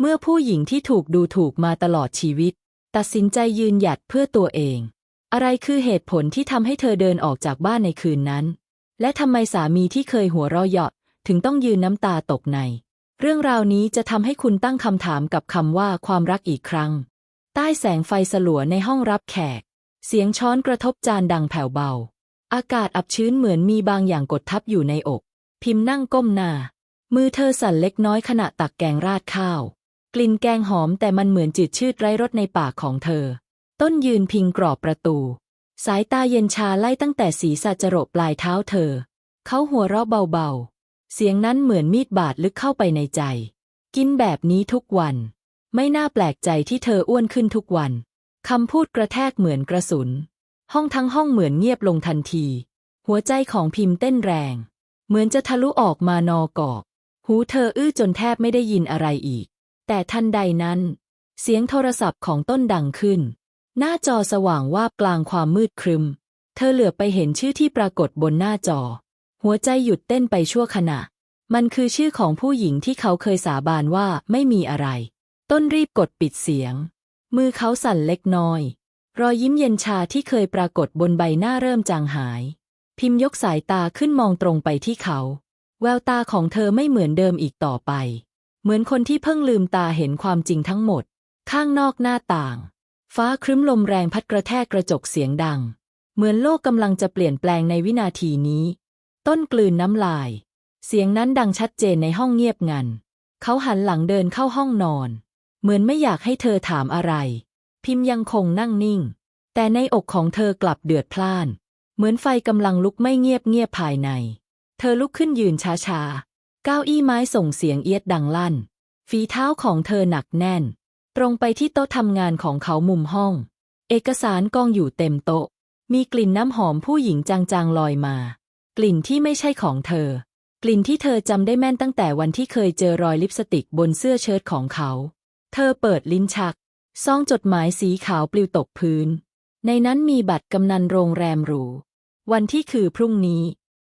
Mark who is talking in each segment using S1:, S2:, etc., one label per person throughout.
S1: เมื่อผู้หญิงที่ถูกดูถูกมาตลอดชีวิต ตัดสินใจยืนหยัดเพื่อตัวเอง อะไรคือเหตุผลที่ทำให้เธอเดินออกจากบ้านในคืนนั้น และทำไมสามีที่เคยหัวเราะเยาะถึงต้องยืนน้ำตาตกใน เรื่องราวนี้จะทำให้คุณตั้งคำถามกับคำว่าความรักอีกครั้ง ใต้แสงไฟสลัวในห้องรับแขก เสียงช้อนกระทบจานดังแผ่วเบา อากาศอับชื้นเหมือนมีบางอย่างกดทับอยู่ในอก พิมพ์นั่งก้มหน้า มือเธอสั่นเล็กน้อยขณะตักแกงราดข้าว กลิ่นแกงหอมแต่มันเหมือนจืดชืดไร้รสในปากของเธอ ต้นยืนพิงกรอบประตู สายตาเย็นชาไล่ตั้งแต่ศีรษะจรดปลายเท้าเธอ เขาหัวเราะเบาๆ เสียงนั้นเหมือนมีดบาดลึกเข้าไปในใจ กินแบบนี้ทุกวัน ไม่น่าแปลกใจที่เธออ้วนขึ้นทุกวัน คำพูดกระแทกเหมือนกระสุน ห้องทั้งห้องเหมือนเงียบลงทันที หัวใจของพิมพ์เต้นแรง เหมือนจะทะลุออกมานอกอก หูเธออื้อจนแทบไม่ได้ยินอะไรอีก แต่ทันใดนั้น เสียงโทรศัพท์ของต้นดังขึ้น หน้าจอสว่างวาบกลางความมืดครึม เธอเหลือบไปเห็นชื่อที่ปรากฏบนหน้าจอ หัวใจหยุดเต้นไปชั่วขณะ มันคือชื่อของผู้หญิงที่เขาเคยสาบานว่าไม่มีอะไร ต้นรีบกดปิดเสียง มือเขาสั่นเล็กน้อย รอยยิ้มเย็นชาที่เคยปรากฏบนใบหน้าเริ่มจางหาย พิมพ์ยกสายตาขึ้นมองตรงไปที่เขา แววตาของเธอไม่เหมือนเดิมอีกต่อไป เหมือนคนที่เพิ่งลืมตาเห็นความจริงทั้งหมด ข้างนอกหน้าต่าง ฟ้าครึ้มลมแรงพัดกระแทกกระจกเสียงดัง เหมือนโลกกำลังจะเปลี่ยนแปลงในวินาทีนี้ ต้นกลืนน้ำลาย เสียงนั้นดังชัดเจนในห้องเงียบงัน เขาหันหลังเดินเข้าห้องนอน เหมือนไม่อยากให้เธอถามอะไร พิมพ์ยังคงนั่งนิ่ง แต่ในอกของเธอกลับเดือดพล่าน เหมือนไฟกำลังลุกไม่เงียบเงียบภายใน เธอลุกขึ้นยืนช้าๆ เก้าอี้ไม้ส่งเสียงเอียดดังลั่น ฝีเท้าของเธอหนักแน่น ตรงไปที่โต๊ะทำงานของเขามุมห้อง เอกสารกองอยู่เต็มโต๊ะ มีกลิ่นน้ำหอมผู้หญิงจางๆลอยมา กลิ่นที่ไม่ใช่ของเธอ กลิ่นที่เธอจำได้แม่นตั้งแต่วันที่เคยเจอรอยลิปสติกบนเสื้อเชิ้ตของเขา เธอเปิดลิ้นชัก ซองจดหมายสีขาวปลิวตกพื้น ในนั้นมีบัตรกำนันโรงแรมหรู วันที่คือพรุ่งนี้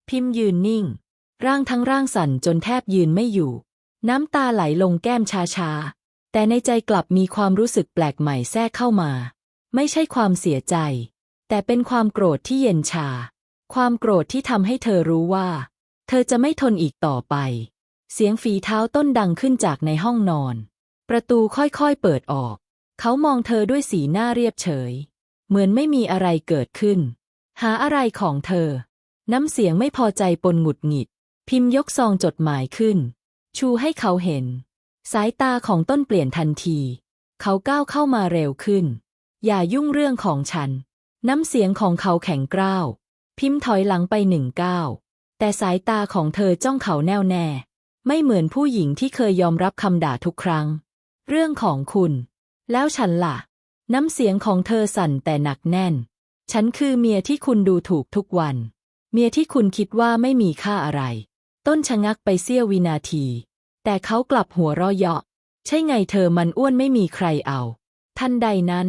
S1: พิมพ์ยืนนิ่ง ร่างทั้งร่างสั่นจนแทบยืนไม่อยู่ น้ำตาไหลลงแก้มชาๆแต่ในใจกลับมีความรู้สึกแปลกใหม่แทรกเข้ามา ไม่ใช่ความเสียใจ แต่เป็นความโกรธที่เย็นชา ความโกรธที่ทำให้เธอรู้ว่า เธอจะไม่ทนอีกต่อไป เสียงฝีเท้าต้นดังขึ้นจากในห้องนอน ประตูค่อยๆเปิดออก เขามองเธอด้วยสีหน้าเรียบเฉย เหมือนไม่มีอะไรเกิดขึ้น หาอะไรของเธอ น้ำเสียงไม่พอใจปนหงุดหงิด พิมพ์ยกซองจดหมายขึ้น ชูให้เขาเห็น สายตาของต้นเปลี่ยนทันที เขาก้าวเข้ามาเร็วขึ้น อย่ายุ่งเรื่องของฉัน น้ำเสียงของเขาแข็งกร้าว พิมพ์ถอยหลังไปหนึ่งก้าว แต่สายตาของเธอจ้องเขาแน่วแน่ ไม่เหมือนผู้หญิงที่เคยยอมรับคำด่าทุกครั้ง เรื่องของคุณ แล้วฉันล่ะ น้ำเสียงของเธอสั่นแต่หนักแน่น ฉันคือเมียที่คุณดูถูกทุกวัน เมียที่คุณคิดว่าไม่มีค่าอะไร ต้นชะงักไปเสี้ยววินาที แต่เขากลับหัวเราะเยาะ ใช่ไงเธอมันอ้วนไม่มีใครเอา ทันใดนั้น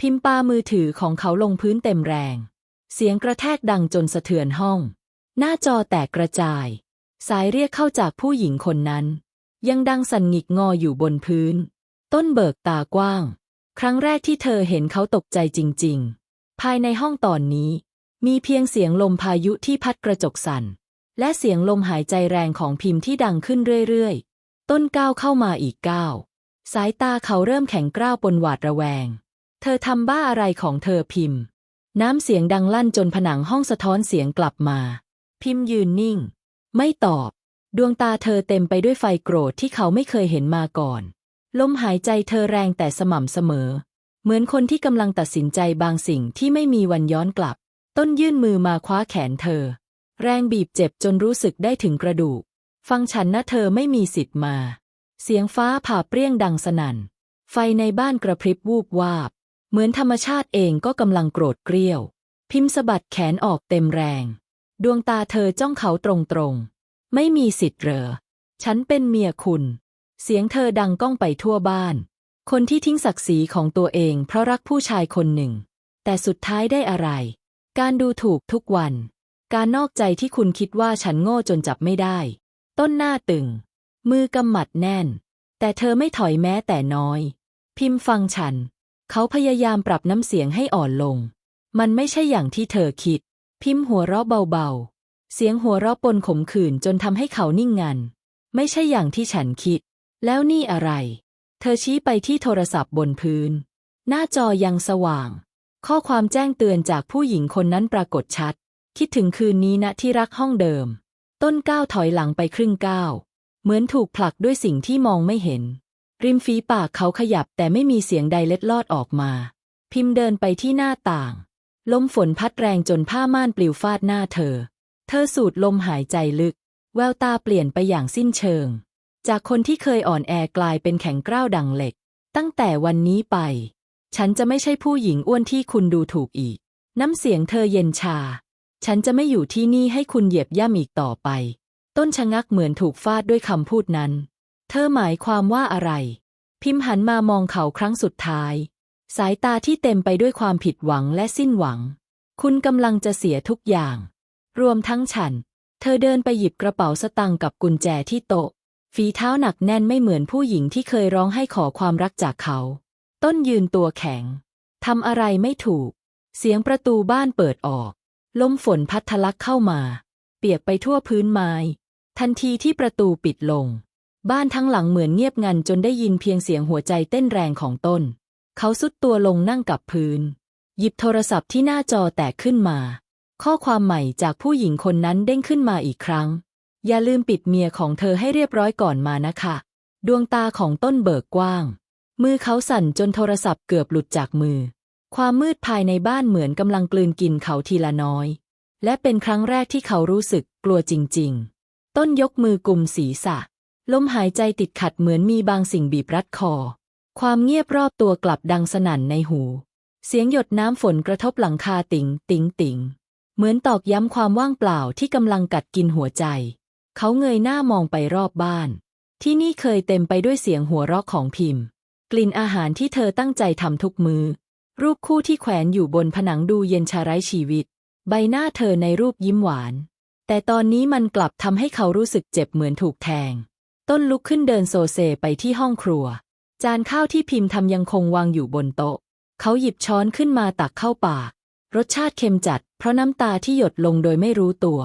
S1: พิมพ์ปามือถือของเขาลงพื้นเต็มแรง เสียงกระแทกดังจนสะเทือนห้อง หน้าจอแตกกระจาย สายเรียกเข้าจากผู้หญิงคนนั้น ยังดังสั่นหงิกงออยู่บนพื้น ต้นเบิกตากว้าง ครั้งแรกที่เธอเห็นเขาตกใจจริง ๆ ภายในห้องตอนนี้ มีเพียงเสียงลมพายุที่พัดกระจกสั่น และเสียงลมหายใจแรงของพิมพ์ที่ดังขึ้นเรื่อยๆ ต้นก้าวเข้ามาอีกก้าวสายตาเขาเริ่มแข็งกร้าวปนหวาดระแวง เธอทำบ้าอะไรของเธอพิมพ์ น้ำเสียงดังลั่นจนผนังห้องสะท้อนเสียงกลับมา พิมพ์ยืนนิ่ง ไม่ตอบ ดวงตาเธอเต็มไปด้วยไฟโกรธที่เขาไม่เคยเห็นมาก่อน ลมหายใจเธอแรงแต่สม่ำเสมอ เหมือนคนที่กำลังตัดสินใจบางสิ่งที่ไม่มีวันย้อนกลับ ต้นยื่นมือมาคว้าแขนเธอ แรงบีบเจ็บจนรู้สึกได้ถึงกระดูก ฟังฉันนะเธอไม่มีสิทธิ์มา เสียงฟ้าผ่าเปรี้ยงดังสนั่น ไฟในบ้านกระพริบวูบวาบ เหมือนธรรมชาติเองก็กำลังโกรธเกรี้ยว พิมพ์สะบัดแขนออกเต็มแรง ดวงตาเธอจ้องเขาตรงๆ ไม่มีสิทธิ์เหรอ ฉันเป็นเมียคุณ เสียงเธอดังก้องไปทั่วบ้าน คนที่ทิ้งศักดิ์ศรีของตัวเองเพราะรักผู้ชายคนหนึ่ง แต่สุดท้ายได้อะไร การดูถูกทุกวัน การนอกใจที่คุณคิดว่าฉันโง่จนจับไม่ได้ ต้นหน้าตึง มือกำหมัดแน่น แต่เธอไม่ถอยแม้แต่น้อย พิมพ์ฟังฉัน เขาพยายามปรับน้ำเสียงให้อ่อนลง มันไม่ใช่อย่างที่เธอคิด พิมพ์หัวเราะเบาๆ เสียงหัวเราะปนขมขื่นจนทำให้เขานิ่งงัน ไม่ใช่อย่างที่ฉันคิด แล้วนี่อะไร เธอชี้ไปที่โทรศัพท์บนพื้น หน้าจอยังสว่าง ข้อความแจ้งเตือนจากผู้หญิงคนนั้นปรากฏชัด คิดถึงคืนนี้นะที่รักห้องเดิม ต้นก้าวถอยหลังไปครึ่งก้าวเหมือนถูกผลักด้วยสิ่งที่มองไม่เห็น ริมฝีปากเขาขยับแต่ไม่มีเสียงใดเล็ดลอดออกมา พิมพ์เดินไปที่หน้าต่าง ลมฝนพัดแรงจนผ้าม่านปลิวฟาดหน้าเธอ เธอสูดลมหายใจลึก แววตาเปลี่ยนไปอย่างสิ้นเชิง จากคนที่เคยอ่อนแอกลายเป็นแข็งกร้าวดังเหล็ก ตั้งแต่วันนี้ไป ฉันจะไม่ใช่ผู้หญิงอ้วนที่คุณดูถูกอีก น้ำเสียงเธอเย็นชา ฉันจะไม่อยู่ที่นี่ให้คุณเหยียบย่ำอีกต่อไป ต้นชะงักเหมือนถูกฟาดด้วยคำพูดนั้น เธอหมายความว่าอะไร พิมพ์หันมามองเขาครั้งสุดท้าย สายตาที่เต็มไปด้วยความผิดหวังและสิ้นหวัง คุณกำลังจะเสียทุกอย่าง รวมทั้งฉัน เธอเดินไปหยิบกระเป๋าสตังค์กับกุญแจที่โต๊ะ ฝีเท้าหนักแน่นไม่เหมือนผู้หญิงที่เคยร้องให้ขอความรักจากเขา ต้นยืนตัวแข็งทำอะไรไม่ถูก เสียงประตูบ้านเปิดออก ลมฝนพัดทะลักเข้ามา เปียกไปทั่วพื้นไม้ ทันทีที่ประตูปิดลง บ้านทั้งหลังเหมือนเงียบงันจนได้ยินเพียงเสียงหัวใจเต้นแรงของต้น เขาสุดตัวลงนั่งกับพื้น หยิบโทรศัพท์ที่หน้าจอแตกขึ้นมา ข้อความใหม่จากผู้หญิงคนนั้นเด้งขึ้นมาอีกครั้ง อย่าลืมปิดเมียของเธอให้เรียบร้อยก่อนมานะคะ ดวงตาของต้นเบิกกว้าง มือเขาสั่นจนโทรศัพท์เกือบหลุดจากมือ ความมืดภายในบ้านเหมือนกำลังกลืนกินเขาทีละน้อย และเป็นครั้งแรกที่เขารู้สึกกลัวจริง ๆ ต้นยกมือกลุ่มศีรษะ ลมหายใจติดขัดเหมือนมีบางสิ่งบีบรัดคอ ความเงียบรอบตัวกลับดังสนั่นในหู เสียงหยดน้ำฝนกระทบหลังคาติงติงติงเหมือนตอกย้ำความว่างเปล่าที่กำลังกัดกินหัวใจ เขาเงยหน้ามองไปรอบบ้าน ที่นี่เคยเต็มไปด้วยเสียงหัวเราะของพิมพ์ กลิ่นอาหารที่เธอตั้งใจทำทุกมือ รูปคู่ที่แขวนอยู่บนผนังดูเย็นชาไร้ชีวิต ใบหน้าเธอในรูปยิ้มหวาน แต่ตอนนี้มันกลับทำให้เขารู้สึกเจ็บเหมือนถูกแทง ต้นลุกขึ้นเดินโซเซไปที่ห้องครัว จานข้าวที่พิมพ์ทำยังคงวางอยู่บนโต๊ะ เขาหยิบช้อนขึ้นมาตักเข้าปาก รสชาติเค็มจัด เพราะน้ำตาที่หยดลงโดยไม่รู้ตัว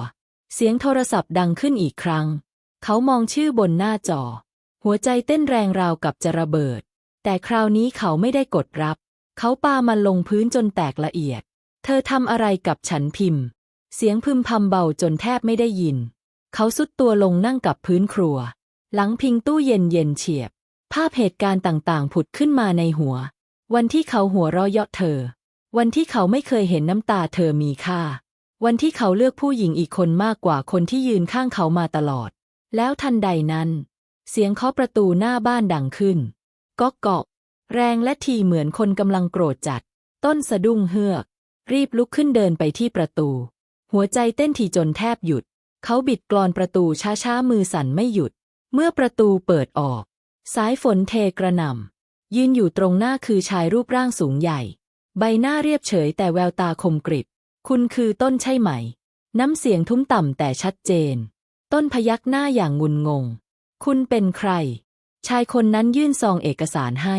S1: เสียงโทรศัพท์ดังขึ้นอีกครั้ง เขามองชื่อบนหน้าจอ หัวใจเต้นแรงราวกับจะระเบิด แต่คราวนี้เขาไม่ได้กดรับ เขาปามันลงพื้นจนแตกละเอียด เธอทำอะไรกับฉันพิมพ์ เสียงพึมพำเบาจนแทบไม่ได้ยิน เขาสุดตัวลงนั่งกับพื้นครัว หลังพิงตู้เย็นเย็นเฉียบ ภาพเหตุการณ์ต่างๆ ผุดขึ้นมาในหัว วันที่เขาหัวเราะเยาะเธอ วันที่เขาไม่เคยเห็นน้ำตาเธอมีค่า วันที่เขาเลือกผู้หญิงอีกคนมากกว่าคนที่ยืนข้างเขามาตลอด แล้วทันใดนั้น เสียงเคาะประตูหน้าบ้านดังขึ้นก๊อกเกาะ แรงและทีเหมือนคนกำลังโกรธจัด ต้นสะดุ้งเฮือก รีบลุกขึ้นเดินไปที่ประตู หัวใจเต้นทีจนแทบหยุด เขาบิดกลอนประตูช้าๆมือสั่นไม่หยุด เมื่อประตูเปิดออก สายฝนเทกระหน่ำยืนอยู่ตรงหน้าคือชายรูปร่างสูงใหญ่ ใบหน้าเรียบเฉยแต่แววตาคมกริบ คุณคือต้นใช่ไหม น้ำเสียงทุ้มต่ำแต่ชัดเจน ต้นพยักหน้าอย่างงุนงง คุณเป็นใคร ชายคนนั้นยื่นซองเอกสารให้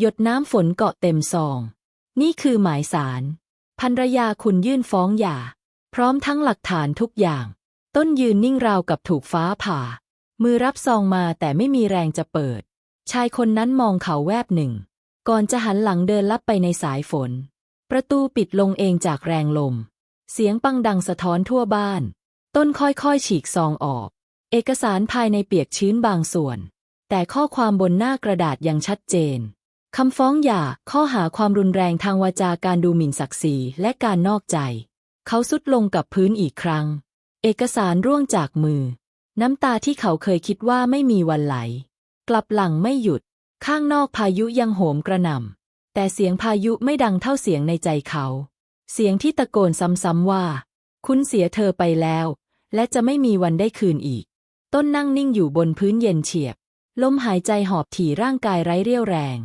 S1: หยดน้ำฝนเกาะเต็มซอง นี่คือหมายสารภรรยาคุณยื่นฟ้องหย่า พร้อมทั้งหลักฐานทุกอย่าง ต้นยืนนิ่งราวกับถูกฟ้าผ่า มือรับซองมาแต่ไม่มีแรงจะเปิด ชายคนนั้นมองเขาแวบหนึ่ง ก่อนจะหันหลังเดินลับไปในสายฝน ประตูปิดลงเองจากแรงลม เสียงปังดังสะท้อนทั่วบ้าน ต้นค่อยๆฉีกซองออก เอกสารภายในเปียกชื้นบางส่วน แต่ข้อความบนหน้ากระดาษยังชัดเจน คำฟ้องหย่าข้อหาความรุนแรงทางวาจาการดูหมิ่นศักดิ์ศรีและการนอกใจ เขาสุดลงกับพื้นอีกครั้ง เอกสารร่วงจากมือ น้ำตาที่เขาเคยคิดว่าไม่มีวันไหล กลับหลังไม่หยุด ข้างนอกพายุยังโหมกระหน่ำแต่เสียงพายุไม่ดังเท่าเสียงในใจเขา เสียงที่ตะโกนซ้ำๆว่า คุณเสียเธอไปแล้ว และจะไม่มีวันได้คืนอีก ต้นนั่งนิ่งอยู่บนพื้นเย็นเฉียบ ลมหายใจหอบถี่ร่างกายไร้เรี่ยวแรง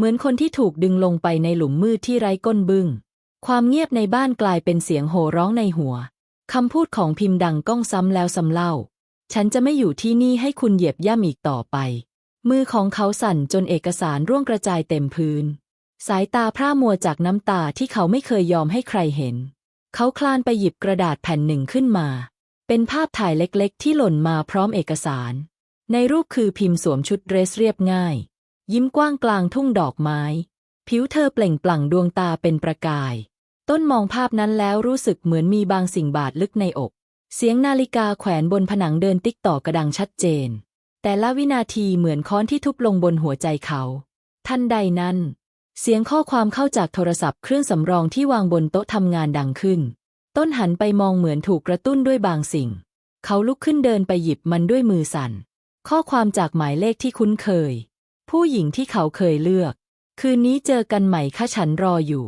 S1: เหมือนคนที่ถูกดึงลงไปในหลุมมืดที่ไร้ก้นบึ้ง ความเงียบในบ้านกลายเป็นเสียงโห่ร้องในหัว คำพูดของพิมพ์ดังก้องซ้ำแล้วซ้ำเล่า ฉันจะไม่อยู่ที่นี่ให้คุณเหยียบย่ำอีกต่อไป มือของเขาสั่นจนเอกสารร่วงกระจายเต็มพื้น สายตาพร่ามัวจากน้ำตาที่เขาไม่เคยยอมให้ใครเห็น เขาคลานไปหยิบกระดาษแผ่นหนึ่งขึ้นมา เป็นภาพถ่ายเล็กๆ ที่หล่นมาพร้อมเอกสาร ในรูปคือพิมพ์สวมชุดเดรสเรียบง่าย ยิ้มกว้างกลางทุ่งดอกไม้ ผิวเธอเปล่งปลั่งดวงตาเป็นประกาย ต้นมองภาพนั้นแล้วรู้สึกเหมือนมีบางสิ่งบาดลึกในอก เสียงนาฬิกาแขวนบนผนังเดินติ๊กต่อกระดังชัดเจน แต่ละวินาทีเหมือนค้อนที่ทุบลงบนหัวใจเขา ทันใดนั้น เสียงข้อความเข้าจากโทรศัพท์เครื่องสำรองที่วางบนโต๊ะทำงานดังขึ้น ต้นหันไปมองเหมือนถูกกระตุ้นด้วยบางสิ่ง เขาลุกขึ้นเดินไปหยิบมันด้วยมือสั่น ข้อความจากหมายเลขที่คุ้นเคย ผู้หญิงที่เขาเคยเลือก คืนนี้เจอกันใหม่ค่ะฉันรออยู่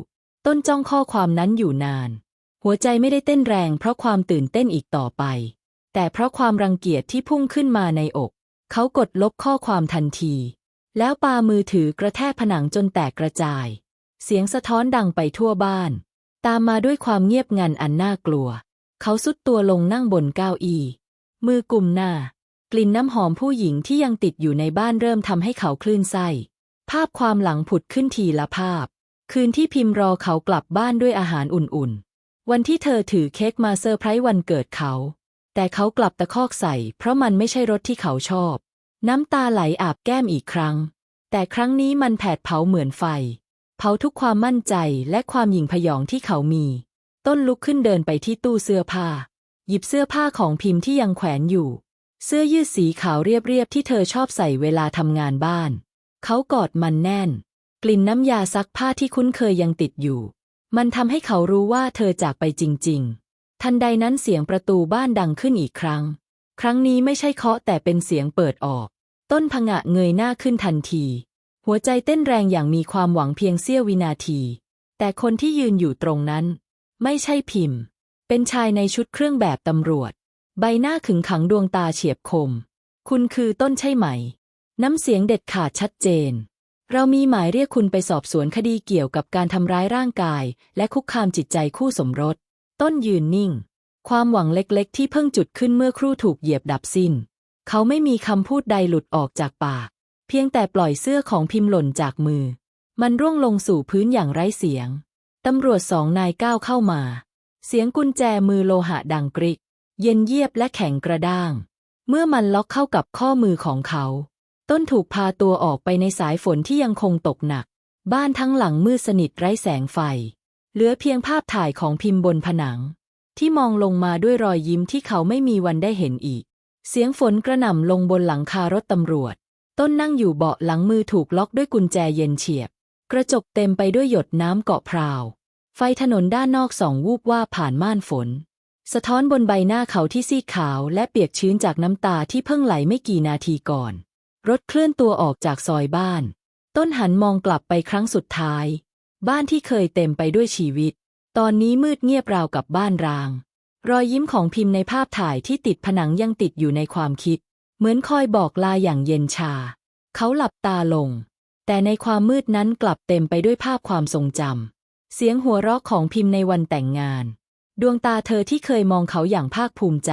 S1: ต้นจ้องข้อความนั้นอยู่นาน หัวใจไม่ได้เต้นแรงเพราะความตื่นเต้นอีกต่อไป แต่เพราะความรังเกียจที่พุ่งขึ้นมาในอก เขากดลบข้อความทันที แล้วปามือถือกระแทกผนังจนแตกกระจาย เสียงสะท้อนดังไปทั่วบ้าน ตามมาด้วยความเงียบงันอันน่ากลัว เขาสุดตัวลงนั่งบนเก้าอี้มือกุมหน้า กลิ่นน้ำหอมผู้หญิงที่ยังติดอยู่ในบ้านเริ่มทำให้เขาคลื่นไส้ภาพความหลังผุดขึ้นทีละภาพ คืนที่พิมพ์รอเขากลับบ้านด้วยอาหารอุ่นๆ วันที่เธอถือเค้กมาเซอร์ไพรส์วันเกิดเขา แต่เขากลับตะคอกใส่ เพราะมันไม่ใช่รสที่เขาชอบ น้ำตาไหลอาบแก้มอีกครั้ง แต่ครั้งนี้มันแผดเผาเหมือนไฟ เผาทุกความมั่นใจและความหยิ่งพยองที่เขามี ต้นลุกขึ้นเดินไปที่ตู้เสื้อผ้า หยิบเสื้อผ้าของพิมพ์ที่ยังแขวนอยู่ เสื้อยืดสีขาวเรียบๆที่เธอชอบใส่เวลาทำงานบ้าน เขากอดมันแน่น กลิ่นน้ำยาซักผ้าที่คุ้นเคยยังติดอยู่ มันทำให้เขารู้ว่าเธอจากไปจริง ๆ ทันใดนั้นเสียงประตูบ้านดังขึ้นอีกครั้ง ครั้งนี้ไม่ใช่เคาะแต่เป็นเสียงเปิดออก ต้นผงะเงยหน้าขึ้นทันที หัวใจเต้นแรงอย่างมีความหวังเพียงเสี้ยววินาที แต่คนที่ยืนอยู่ตรงนั้น ไม่ใช่พิมพ์ เป็นชายในชุดเครื่องแบบตำรวจ ใบหน้าขึงขังดวงตาเฉียบคม คุณคือต้นใช่ไหม น้ำเสียงเด็ดขาดชัดเจน เรามีหมายเรียกคุณไปสอบสวนคดีเกี่ยวกับการทำร้ายร่างกาย และคุกคามจิตใจคู่สมรส ต้นยืนนิ่ง ความหวังเล็กๆ ที่เพิ่งจุดขึ้นเมื่อครู่ถูกเหยียบดับสิ้น เขาไม่มีคำพูดใดหลุดออกจากปาก เพียงแต่ปล่อยเสื้อของพิมพ์หล่นจากมือ มันร่วงลงสู่พื้นอย่างไร้เสียงตำรวจสองนายก้าวเข้ามา เสียงกุญแจมือโลหะดังกริก เย็นเยียบและแข็งกระด้าง เมื่อมันล็อกเข้ากับข้อมือของเขา ต้นถูกพาตัวออกไปในสายฝนที่ยังคงตกหนัก บ้านทั้งหลังมืดสนิทไร้แสงไฟ เหลือเพียงภาพถ่ายของพิมพ์บนผนัง ที่มองลงมาด้วยรอยยิ้มที่เขาไม่มีวันได้เห็นอีก เสียงฝนกระหน่ำลงบนหลังคารถตำรวจ ต้นนั่งอยู่เบาะหลังมือถูกล็อกด้วยกุญแจเย็นเฉียบ กระจกเต็มไปด้วยหยดน้ำเกาะพราว ไฟถนนด้านนอกสองวูบว่าผ่านม่านฝน สะท้อนบนใบหน้าเขาที่ซีดขาวและเปียกชื้นจากน้ำตาที่เพิ่งไหลไม่กี่นาทีก่อน รถเคลื่อนตัวออกจากซอยบ้าน ต้นหันมองกลับไปครั้งสุดท้าย บ้านที่เคยเต็มไปด้วยชีวิต ตอนนี้มืดเงียบราวกับบ้านร้าง รอยยิ้มของพิมพ์ในภาพถ่ายที่ติดผนังยังติดอยู่ในความคิด เหมือนคอยบอกลาอย่างเย็นชา เขาหลับตาลง แต่ในความมืดนั้นกลับเต็มไปด้วยภาพความทรงจำเสียงหัวเราะของพิมพ์ในวันแต่งงาน ดวงตาเธอที่เคยมองเขาอย่างภาคภูมิใจ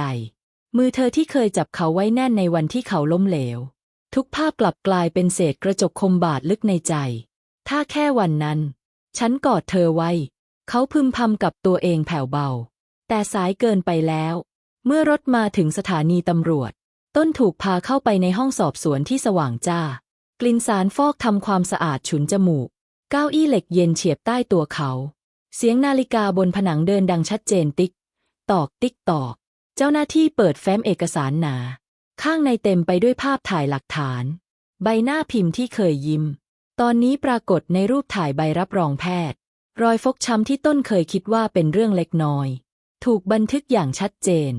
S1: มือเธอที่เคยจับเขาไว้แน่นในวันที่เขาล้มเหลว ทุกภาพกลับกลายเป็นเศษกระจกคมบาดลึกในใจ ถ้าแค่วันนั้น ฉันกอดเธอไว้ เขาพึมพำกับตัวเองแผ่วเบา แต่สายเกินไปแล้ว เมื่อรถมาถึงสถานีตำรวจ ต้นถูกพาเข้าไปในห้องสอบสวนที่สว่างจ้า กลิ่นสารฟอกทำความสะอาดฉุนจมูก เก้าอี้เหล็กเย็นเฉียบใต้ตัวเขา เสียงนาฬิกาบนผนังเดินดังชัดเจนติ๊ก ตอกติ๊กตอก เจ้าหน้าที่เปิดแฟ้มเอกสารหนา ข้างในเต็มไปด้วยภาพถ่ายหลักฐาน ใบหน้าพิมพ์ที่เคยยิ้ม ตอนนี้ปรากฏในรูปถ่ายใบรับรองแพทย์ รอยฟกช้ำที่ต้นเคยคิดว่าเป็นเรื่องเล็กน้อย ถูกบันทึกอย่างชัดเจน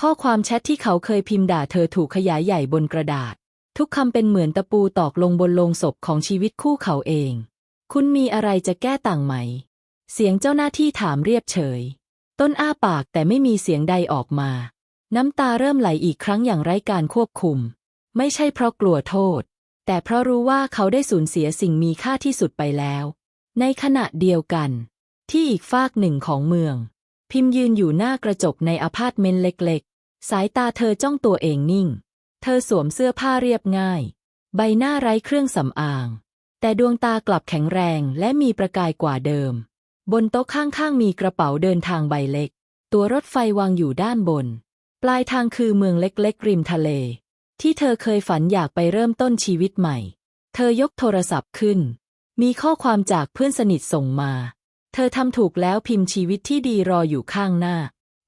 S1: ข้อความแชทที่เขาเคยพิมพ์ด่าเธอถูกขยายใหญ่บนกระดาษ ทุกคำเป็นเหมือนตะปูตอกลงบนโลงศพของชีวิตคู่เขาเอง คุณมีอะไรจะแก้ต่างไหม เสียงเจ้าหน้าที่ถามเรียบเฉย ต้นอ้าปากแต่ไม่มีเสียงใดออกมา น้ำตาเริ่มไหลอีกครั้งอย่างไร้การควบคุม ไม่ใช่เพราะกลัวโทษ แต่เพราะรู้ว่าเขาได้สูญเสียสิ่งมีค่าที่สุดไปแล้ว ในขณะเดียวกัน ที่อีกฟากหนึ่งของเมือง พิมพ์ยืนอยู่หน้ากระจกในอพาร์ตเมนต์เล็ก ๆ สายตาเธอจ้องตัวเองนิ่ง เธอสวมเสื้อผ้าเรียบง่าย ใบหน้าไร้เครื่องสำอาง แต่ดวงตากลับแข็งแรงและมีประกายกว่าเดิม บนโต๊ะข้างๆมีกระเป๋าเดินทางใบเล็ก ตัวรถไฟวางอยู่ด้านบน ปลายทางคือเมืองเล็กๆริมทะเล ที่เธอเคยฝันอยากไปเริ่มต้นชีวิตใหม่ เธอยกโทรศัพท์ขึ้น มีข้อความจากเพื่อนสนิทส่งมา เธอทำถูกแล้วพิมพ์ชีวิตที่ดีรออยู่ข้างหน้า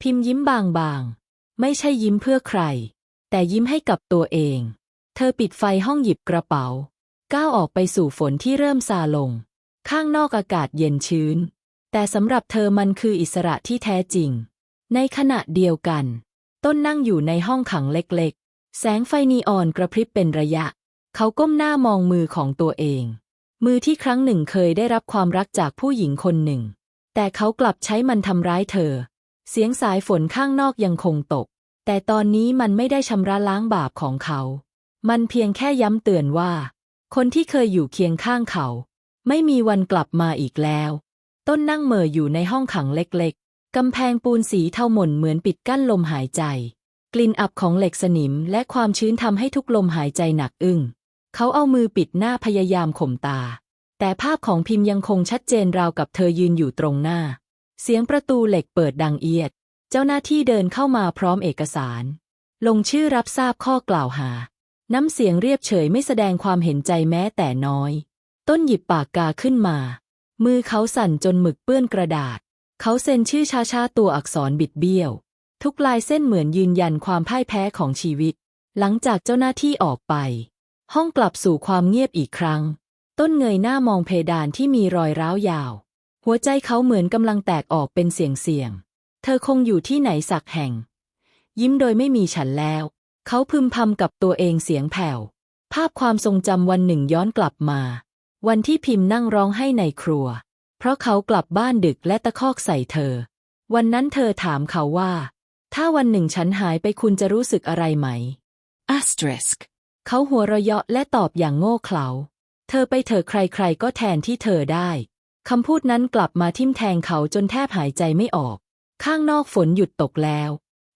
S1: พิมพ์ยิ้มบางๆ ไม่ใช่ยิ้มเพื่อใคร แต่ยิ้มให้กับตัวเอง เธอปิดไฟห้องหยิบกระเป๋า ก้าวออกไปสู่ฝนที่เริ่มซาลง ข้างนอกอากาศเย็นชื้น แต่สำหรับเธอมันคืออิสระที่แท้จริง ในขณะเดียวกัน ต้นนั่งอยู่ในห้องขังเล็กๆ แสงไฟนีออนกระพริบเป็นระยะ เขาก้มหน้ามองมือของตัวเอง มือที่ครั้งหนึ่งเคยได้รับความรักจากผู้หญิงคนหนึ่ง แต่เขากลับใช้มันทำร้ายเธอ เสียงสายฝนข้างนอกยังคงตก แต่ตอนนี้มันไม่ได้ชำระล้างบาปของเขา มันเพียงแค่ย้ำเตือนว่า คนที่เคยอยู่เคียงข้างเขา ไม่มีวันกลับมาอีกแล้ว ต้นนั่งเหม่ออยู่ในห้องขังเล็กๆ กำแพงปูนสีเทาหม่นเหมือนปิดกั้นลมหายใจ กลิ่นอับของเหล็กสนิมและความชื้นทำให้ทุกลมหายใจหนักอึ้ง เขาเอามือปิดหน้าพยายามข่มตา แต่ภาพของพิมพ์ยังคงชัดเจนราวกับเธอยืนอยู่ตรงหน้า เสียงประตูเหล็กเปิดดังเอียด เจ้าหน้าที่เดินเข้ามาพร้อมเอกสาร ลงชื่อรับทราบข้อกล่าวหา น้ำเสียงเรียบเฉยไม่แสดงความเห็นใจแม้แต่น้อย ต้นหยิบปากกาขึ้นมา มือเขาสั่นจนหมึกเปื้อนกระดาษ เขาเซ็นชื่อช้าๆตัวอักษรบิดเบี้ยว ทุกลายเส้นเหมือนยืนยันความพ่ายแพ้ของชีวิต หลังจากเจ้าหน้าที่ออกไป ห้องกลับสู่ความเงียบอีกครั้ง ต้นเงยหน้ามองเพดานที่มีรอยร้าวยาว หัวใจเขาเหมือนกำลังแตกออกเป็นเสียงๆเธอคงอยู่ที่ไหนสักแห่ง ยิ้มโดยไม่มีฉันแล้ว เขาพึมพำกับตัวเองเสียงแผ่ว ภาพความทรงจำวันหนึ่งย้อนกลับมา วันที่พิมพ์นั่งร้องไห้ในครัว เพราะเขากลับบ้านดึกและตะคอกใส่เธอ วันนั้นเธอถามเขาว่า ถ้าวันหนึ่งฉันหายไปคุณจะรู้สึกอะไรไหม asterisk เขาหัวเราะเยาะและตอบอย่างโง่เขลา เธอไปเถอะใครๆก็แทนที่เธอได้ คำพูดนั้นกลับมาทิ่มแทงเขาจนแทบหายใจไม่ออก ข้างนอกฝนหยุดตกแล้ว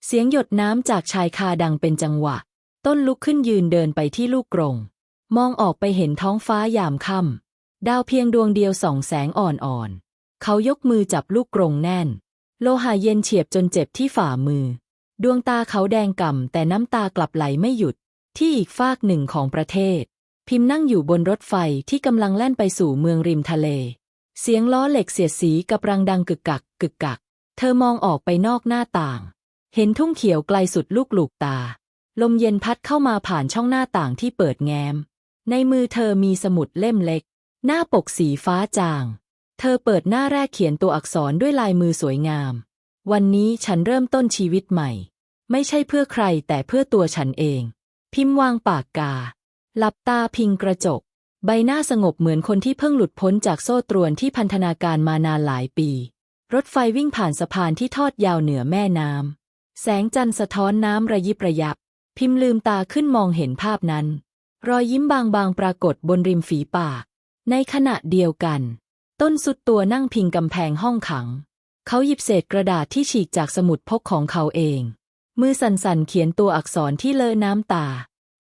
S1: เสียงหยดน้ำจากชายคาดังเป็นจังหวะ ต้นลุกขึ้นยืนเดินไปที่ลูกกรง มองออกไปเห็นท้องฟ้ายามค่ำดาวเพียงดวงเดียวส่องแสงอ่อนๆ เขายกมือจับลูกกรงแน่น โลหะเย็นเฉียบจนเจ็บที่ฝ่ามือ ดวงตาเขาแดงก่ำแต่น้ำตากลับไหลไม่หยุด ที่อีกฟากหนึ่งของประเทศ พิมพ์นั่งอยู่บนรถไฟที่กำลังแล่นไปสู่เมืองริมทะเล เสียงล้อเหล็กเสียดสีกับรังดังกึกกัก กึกกัก เธอมองออกไปนอกหน้าต่าง เห็นทุ่งเขียวไกลสุดลูกหลูกตา ลมเย็นพัดเข้ามาผ่านช่องหน้าต่างที่เปิดแง้ม ในมือเธอมีสมุดเล่มเล็ก หน้าปกสีฟ้าจาง เธอเปิดหน้าแรกเขียนตัวอักษรด้วยลายมือสวยงาม วันนี้ฉันเริ่มต้นชีวิตใหม่ ไม่ใช่เพื่อใครแต่เพื่อตัวฉันเอง พิมพ์วางปากกา หลับตาพิงกระจก ใบหน้าสงบเหมือนคนที่เพิ่งหลุดพ้นจากโซ่ตรวนที่พันธนาการมานานหลายปี รถไฟวิ่งผ่านสะพานที่ทอดยาวเหนือแม่น้ำแสงจันทร์สะท้อนน้ำระยิบระยับ พิมพ์ลืมตาขึ้นมองเห็นภาพนั้น รอยยิ้มบางๆ ปรากฏบนริมฝีปาก ในขณะเดียวกัน ต้นสุดตัวนั่งพิงกำแพงห้องขัง เขาหยิบเศษกระดาษที่ฉีกจากสมุดพกของเขาเอง มือสั่นๆ เขียนตัวอักษรที่เลอะน้ำตา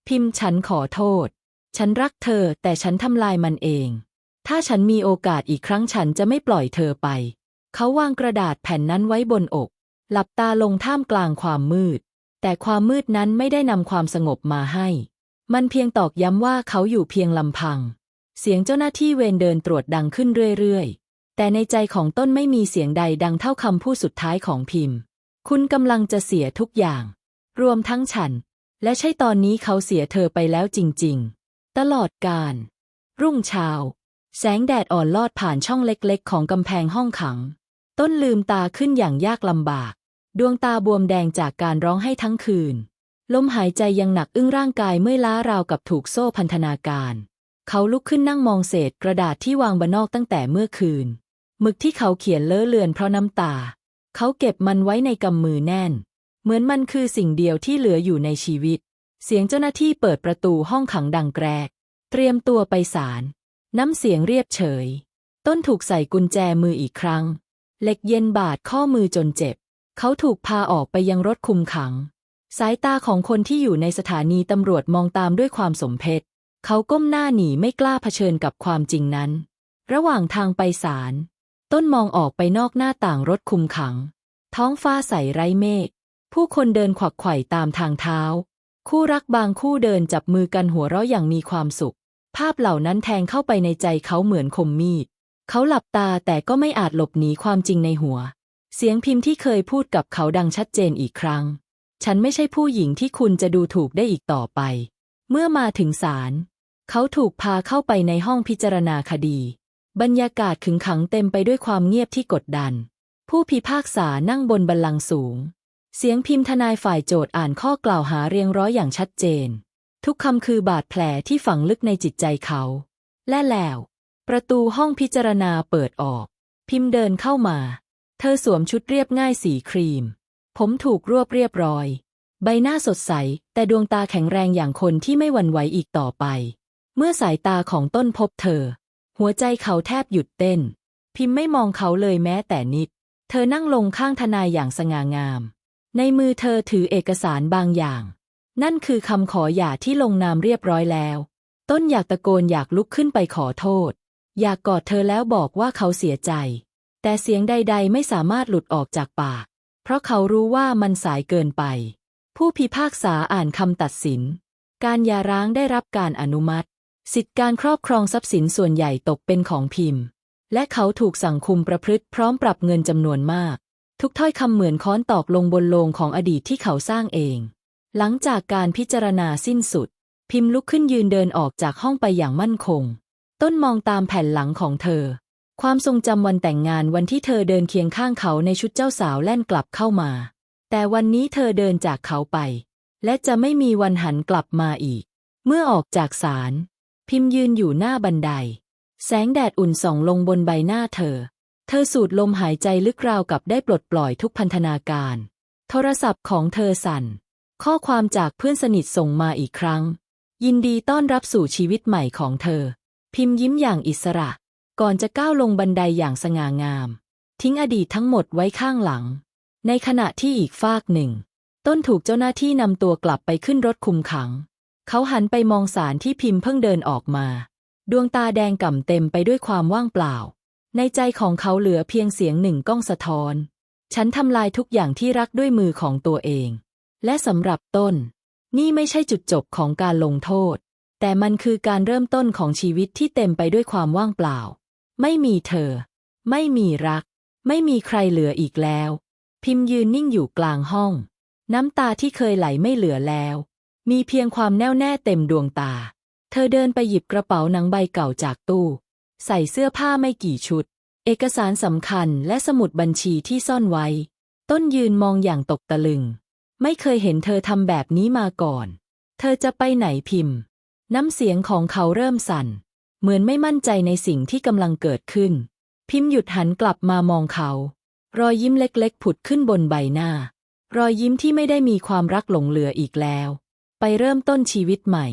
S1: พิมพ์ฉันขอโทษ ฉันรักเธอแต่ฉันทำลายมันเอง ถ้าฉันมีโอกาสอีกครั้งฉันจะไม่ปล่อยเธอไป เขาวางกระดาษแผ่นนั้นไว้บนอก หลับตาลงท่ามกลางความมืด แต่ความมืดนั้นไม่ได้นำความสงบมาให้ มันเพียงตอกย้ำว่าเขาอยู่เพียงลำพัง เสียงเจ้าหน้าที่เวรเดินตรวจดังขึ้นเรื่อยๆ แต่ในใจของต้นไม่มีเสียงใดดังเท่าคำพูดสุดท้ายของพิมพ์ คุณกำลังจะเสียทุกอย่าง รวมทั้งฉัน และใช่ตอนนี้เขาเสียเธอไปแล้วจริงๆ ตลอดการ รุ่งเช้า แสงแดดอ่อนลอดผ่านช่องเล็กๆ ของกำแพงห้องขัง ต้นลืมตาขึ้นอย่างยากลำบาก ดวงตาบวมแดงจากการร้องไห้ทั้งคืน ลมหายใจยังหนักอึ้งร่างกายเมื่อยล้าราวกับถูกโซ่พันธนาการ เขาลุกขึ้นนั่งมองเศษกระดาษที่วางบนนอกตั้งแต่เมื่อคืนหมึกที่เขาเขียนเลอะเลือนเพราะน้ำตา เขาเก็บมันไว้ในกำมือแน่น เหมือนมันคือสิ่งเดียวที่เหลืออยู่ในชีวิต เสียงเจ้าหน้าที่เปิดประตูห้องขังดังแกรก เตรียมตัวไปศาลน้ำเสียงเรียบเฉย ต้นถูกใส่กุญแจมืออีกครั้งเหล็กเย็นบาดข้อมือจนเจ็บ เขาถูกพาออกไปยังรถคุมขัง สายตาของคนที่อยู่ในสถานีตำรวจมองตามด้วยความสมเพชเขาก้มหน้าหนีไม่กล้าเผชิญกับความจริงนั้น ระหว่างทางไปศาลต้นมองออกไปนอกหน้าต่างรถคุมขัง ท้องฟ้าใสไร้เมฆ ผู้คนเดินขวักไขว่ตามทางเท้า คู่รักบางคู่เดินจับมือกันหัวเราะอย่างมีความสุข ภาพเหล่านั้นแทงเข้าไปในใจเขาเหมือนคมมีด เขาหลับตาแต่ก็ไม่อาจหลบหนีความจริงในหัว เสียงพิมพ์ที่เคยพูดกับเขาดังชัดเจนอีกครั้ง ฉันไม่ใช่ผู้หญิงที่คุณจะดูถูกได้อีกต่อไป เมื่อมาถึงศาลเขาถูกพาเข้าไปในห้องพิจารณาคดี บรรยากาศขึงขังเต็มไปด้วยความเงียบที่กดดัน ผู้พิพากษานั่งบนบัลลังก์สูง เสียงพิมพ์ทนายฝ่ายโจทย์อ่านข้อกล่าวหาเรียงร้อยอย่างชัดเจน ทุกคำคือบาดแผลที่ฝังลึกในจิตใจเขา และแล้ว ประตูห้องพิจารณาเปิดออก พิมพ์เดินเข้ามา เธอสวมชุดเรียบง่ายสีครีม ผมถูกรวบเรียบร้อย ใบหน้าสดใส แต่ดวงตาแข็งแรงอย่างคนที่ไม่หวั่นไหวอีกต่อไป เมื่อสายตาของต้นพบเธอ หัวใจเขาแทบหยุดเต้น พิมพ์ไม่มองเขาเลยแม้แต่นิด เธอนั่งลงข้างทนายอย่างสง่างาม ในมือเธอถือเอกสารบางอย่าง นั่นคือคำขอหย่าที่ลงนามเรียบร้อยแล้ว ต้นอยากตะโกนอยากลุกขึ้นไปขอโทษ อยากกอดเธอแล้วบอกว่าเขาเสียใจ แต่เสียงใด ๆ ไม่สามารถหลุดออกจากปาก เพราะเขารู้ว่ามันสายเกินไป ผู้พิพากษาอ่านคำตัดสิน การหย่าร้างได้รับการอนุมัติ สิทธิการครอบครองทรัพย์สินส่วนใหญ่ตกเป็นของพิมพ์ และเขาถูกสั่งคุมประพฤติพร้อมปรับเงินจำนวนมาก ทุกถ้อยคำเหมือนค้อนตอกลงบนโลงของอดีตที่เขาสร้างเอง หลังจากการพิจารณาสิ้นสุด พิมพ์ลุกขึ้นยืนเดินออกจากห้องไปอย่างมั่นคง ต้นมองตามแผ่นหลังของเธอ ความทรงจำวันแต่งงานวันที่เธอเดินเคียงข้างเขาในชุดเจ้าสาวแล่นกลับเข้ามา แต่วันนี้เธอเดินจากเขาไป และจะไม่มีวันหันกลับมาอีก เมื่อออกจากศาลพิมพ์ยืนอยู่หน้าบันได แสงแดดอุ่นส่องลงบนใบหน้าเธอ เธอสูดลมหายใจลึกราวกับได้ปลดปล่อยทุกพันธนาการ โทรศัพท์ของเธอสั่น ข้อความจากเพื่อนสนิทส่งมาอีกครั้ง ยินดีต้อนรับสู่ชีวิตใหม่ของเธอ พิมพ์ยิ้มอย่างอิสระ ก่อนจะก้าวลงบันไดอย่างสง่างาม ทิ้งอดีตทั้งหมดไว้ข้างหลัง ในขณะที่อีกฟากหนึ่ง ต้นถูกเจ้าหน้าที่นำตัวกลับไปขึ้นรถคุมขัง เขาหันไปมองสารที่พิมพ์เพิ่งเดินออกมา ดวงตาแดงก่ำเต็มไปด้วยความว่างเปล่า ในใจของเขาเหลือเพียงเสียงหนึ่งก้องสะท้อน ฉันทำลายทุกอย่างที่รักด้วยมือของตัวเอง และสำหรับต้น นี่ไม่ใช่จุดจบของการลงโทษ แต่มันคือการเริ่มต้นของชีวิตที่เต็มไปด้วยความว่างเปล่า ไม่มีเธอ ไม่มีรัก ไม่มีใครเหลืออีกแล้ว พิมพ์ยืนนิ่งอยู่กลางห้อง น้ำตาที่เคยไหลไม่เหลือแล้ว มีเพียงความแน่วแน่เต็มดวงตา เธอเดินไปหยิบกระเป๋าหนังใบเก่าจากตู้ ใส่เสื้อผ้าไม่กี่ชุด เอกสารสำคัญและสมุดบัญชีที่ซ่อนไว้ ต้นยืนมองอย่างตกตะลึง ไม่เคยเห็นเธอทำแบบนี้มาก่อน เธอจะไปไหนพิมพ์ น้ำเสียงของเขาเริ่มสั่น เหมือนไม่มั่นใจในสิ่งที่กำลังเกิดขึ้น พิมพ์หยุดหันกลับมามองเขา รอยยิ้มเล็กๆ ผุดขึ้นบนใบหน้า รอยยิ้มที่ไม่ได้มีความรักหลงเหลืออีกแล้ว ไปเริ่มต้นชีวิตใหม่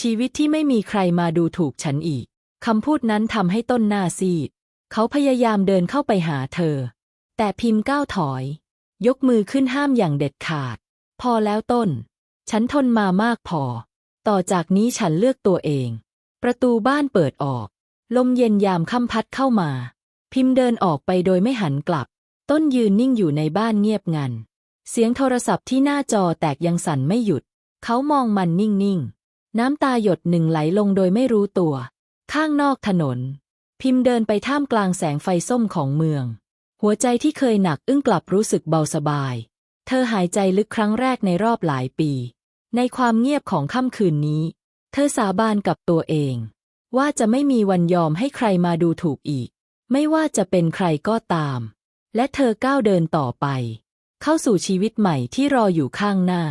S1: ชีวิตที่ไม่มีใครมาดูถูกฉันอีกคำพูดนั้นทำให้ต้นหน้าซีด เขาพยายามเดินเข้าไปหาเธอ แต่พิมพ์ก้าวถอย ยกมือขึ้นห้ามอย่างเด็ดขาด พอแล้วต้น ฉันทนมามากพอ ต่อจากนี้ฉันเลือกตัวเอง ประตูบ้านเปิดออก ลมเย็นยามค่ำพัดเข้ามา พิมพ์เดินออกไปโดยไม่หันกลับ ต้นยืนนิ่งอยู่ในบ้านเงียบงัน เสียงโทรศัพท์ที่หน้าจอแตกยังสั่นไม่หยุด เขามองมันนิ่งๆ น้ำตาหยดหนึ่งไหลลงโดยไม่รู้ตัว ข้างนอกถนน พิมพ์เดินไปท่ามกลางแสงไฟส้มของเมือง หัวใจที่เคยหนักอึ้งกลับรู้สึกเบาสบาย เธอหายใจลึกครั้งแรกในรอบหลายปี ในความเงียบของค่ำคืนนี้ เธอสาบานกับตัวเอง ว่าจะไม่มีวันยอมให้ใครมาดูถูกอีก ไม่ว่าจะเป็นใครก็ตาม และเธอก้าวเดินต่อไป เข้าสู่ชีวิตใหม่ที่รออยู่ข้างหน้า